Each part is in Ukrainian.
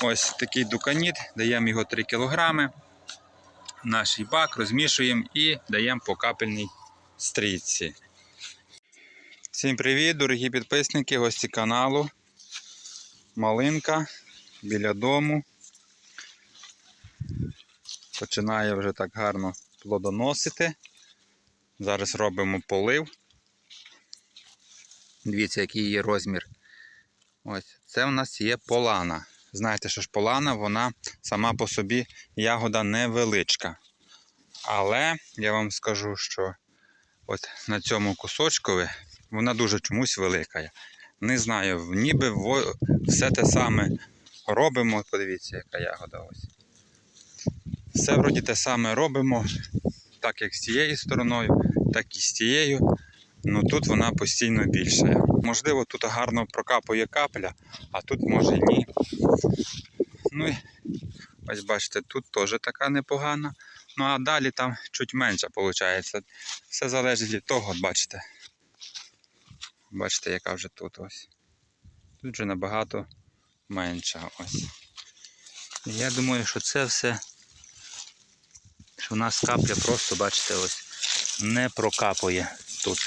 Ось такий дуканіт, даємо його 3 кг. Наш бак розмішуємо і даємо по капельній стрічці. Всім привіт, дорогі підписники, гості каналу. Малинка біля дому. Починає вже так гарно плодоносити. Зараз робимо полив. Дивіться, який її розмір. Ось, це в нас є полана. Знаєте, що ж полана, вона сама по собі ягода невеличка. Але я вам скажу, що от на цьому кусочкові вона дуже чомусь велика. Не знаю, ніби все те саме робимо. Подивіться, яка ягода ось. Все вроді те саме робимо, так як з цією стороною, так і з тією. Ну тут вона постійно більша. Можливо, тут гарно прокапує капля, а тут може ні. Ну і ось бачите, тут теж така непогана. Ну а далі там чуть менше виходить. Все залежить від того, бачите. Бачите, яка вже тут ось. Тут вже набагато менша ось. Я думаю, що це все, що в нас капля просто, бачите, ось не прокапує тут.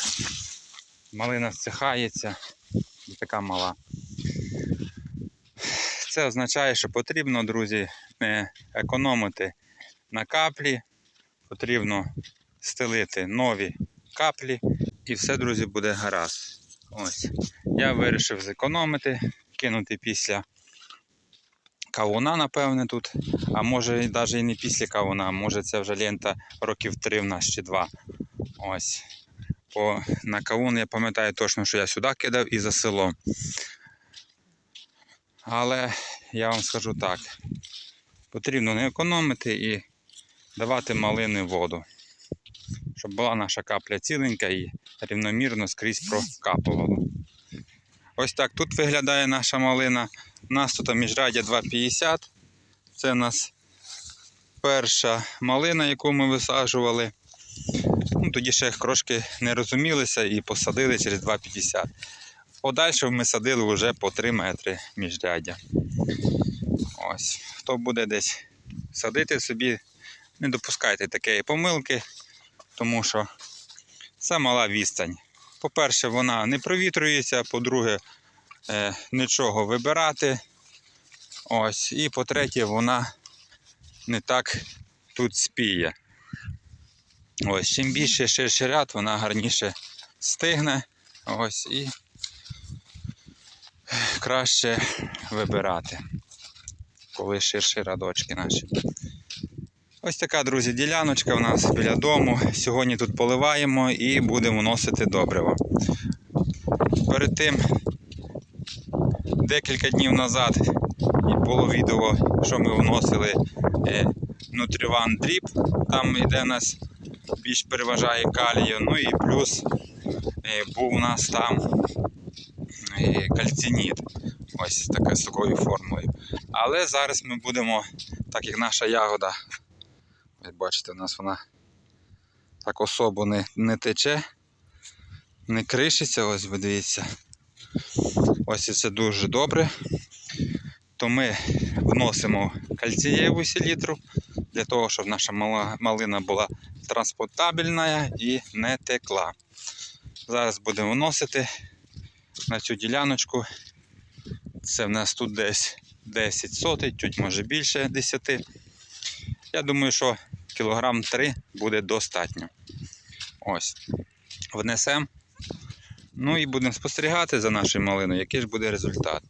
Малина всихається і така мала. Це означає, що потрібно, друзі, не економити на каплі, потрібно стелити нові каплі, і все, друзі, буде гаразд. Ось. Я вирішив зекономити, кинути після кавуна, напевне, тут. А може навіть і не після кавуна, може це вже лента років три в нас чи два. Ось. По, на кавун я пам'ятаю точно, що я сюди кидав і за селом. Але я вам скажу так: потрібно не економити і давати малини воду, щоб була наша капля ціленька і рівномірно скрізь прокапувала. Ось так тут виглядає наша малина. У нас тут міжрадя 2,50. Це у нас перша малина, яку ми висаджували. Ну, тоді ще трошки не розумілися і посадили через 2,50. Подальше ми садили вже по 3 метри міжрядя. Ось. Хто буде десь садити собі, не допускайте такої помилки, тому що це мала відстань. По-перше, вона не провітрюється, по-друге, е, нічого вибирати. Ось. І по-третє, вона не так тут спіє. Ось, чим більше ширший ряд, вона гарніше стигне. Ось і краще вибирати, коли ширші радочки наші. Ось така, друзі, діляночка у нас біля дому. Сьогодні тут поливаємо і будемо вносити добриво. Перед тим, декілька днів назад було відео, що ми вносили е, Нутріван дріб. Там йде у нас більш переважає калію. Ну і плюс е, був у нас там е, кальцініт. Ось така з такою формулою. Але зараз ми будемо, так як наша ягода, ви бачите, у нас вона так особо не, не тече, не кришиться, ось ви дивіться. Ось це дуже добре. То ми вносимо кальцієву селітру для того, щоб наша малина була транспортабельна і не текла. Зараз будемо вносити на цю діляночку. Це в нас тут десь 10 сотень, чуть може більше 10. Я думаю, що кілограм 3 буде достатньо. Ось. Внесемо. Ну і будемо спостерігати за нашою малиною, який ж буде результат.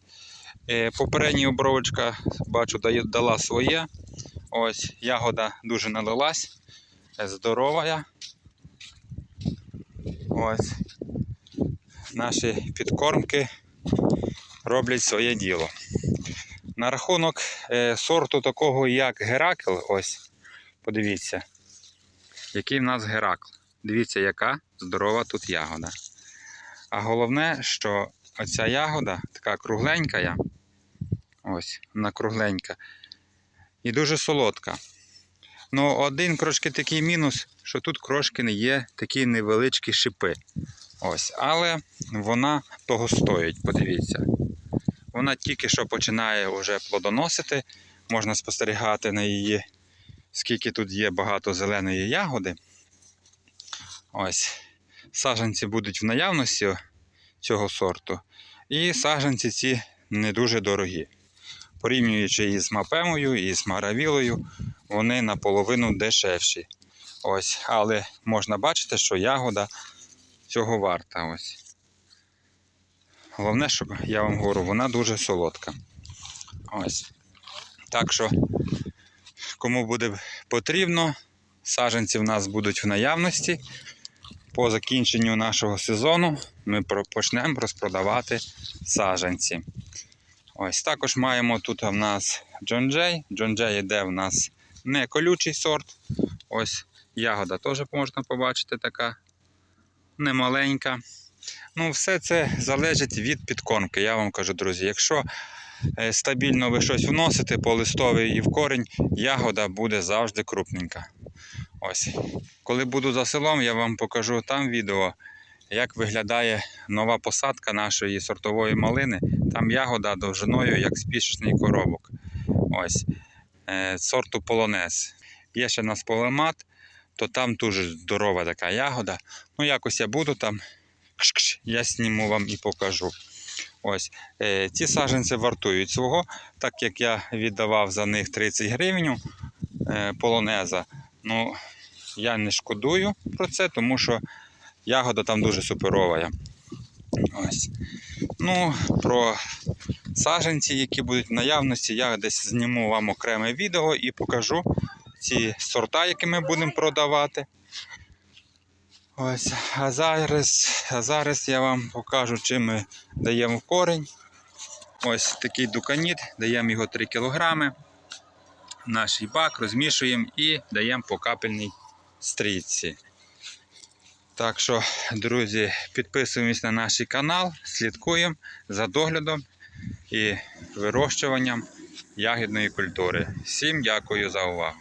Е, Попередня обровочка, бачу, дала своє. Ось, ягода дуже налилась. Здорова. Ось. Наші підкормки роблять своє діло. На рахунок е, сорту такого, як Геракл, ось, подивіться, який в нас Геракл. Дивіться, яка здорова тут ягода. А головне, що оця ягода така кругленька, ось, вона кругленька, і дуже солодка. Ну, один трошки такий мінус, що тут трошки не є такі невеличкі шипи. Ось, але вона того стоїть, подивіться. Вона тільки що починає вже плодоносити. Можна спостерігати на її, скільки тут є багато зеленої ягоди. Ось. Саджанці будуть в наявності цього сорту. І саджанці ці не дуже дорогі. Порівнюючи із мапемою, і з маравілою, вони наполовину дешевші. Ось, але можна бачити, що ягода цього варта. Ось. Головне, що я вам говорю, вона дуже солодка. Ось. Так що, кому буде потрібно, саджанці в нас будуть в наявності. По закінченню нашого сезону ми почнемо розпродавати саджанці. Ось також маємо тут в нас Джон Джей. Джон Джей йде в нас не колючий сорт. Ось ягода теж можна побачити така немаленька. Ну, все це залежить від підкормки. Я вам кажу, друзі, якщо е, стабільно ви щось вносите по листовий і в корінь, ягода буде завжди крупненька. Ось. Коли буду за селом, я вам покажу там відео, як виглядає нова посадка нашої сортової малини. Там ягода довжиною, як спішечний коробок. Ось. Е, сорту полонез. Є ще нас полемат, то там дуже здорова така ягода. Ну, якось я буду там. Кш-кш, Я зніму вам і покажу. Ось. Е, ці саджанці вартують свого, так як я віддавав за них 30 гривень полонеза. Ну, я не шкодую про це, тому що ягода там дуже суперова. Ось. Ну, про саджанці, які будуть в наявності, я десь зніму вам окреме відео і покажу ці сорта, які ми будемо продавати. Ось, а зараз, а зараз я вам покажу, чим ми даємо в корінь. Ось такий дуканіт, даємо його 3 кг. Наш бак розмішуємо і даємо по капельній стрічці. Так що, друзі, підписуємось на наш канал, слідкуємо за доглядом і вирощуванням ягідної культури. Всім дякую за увагу.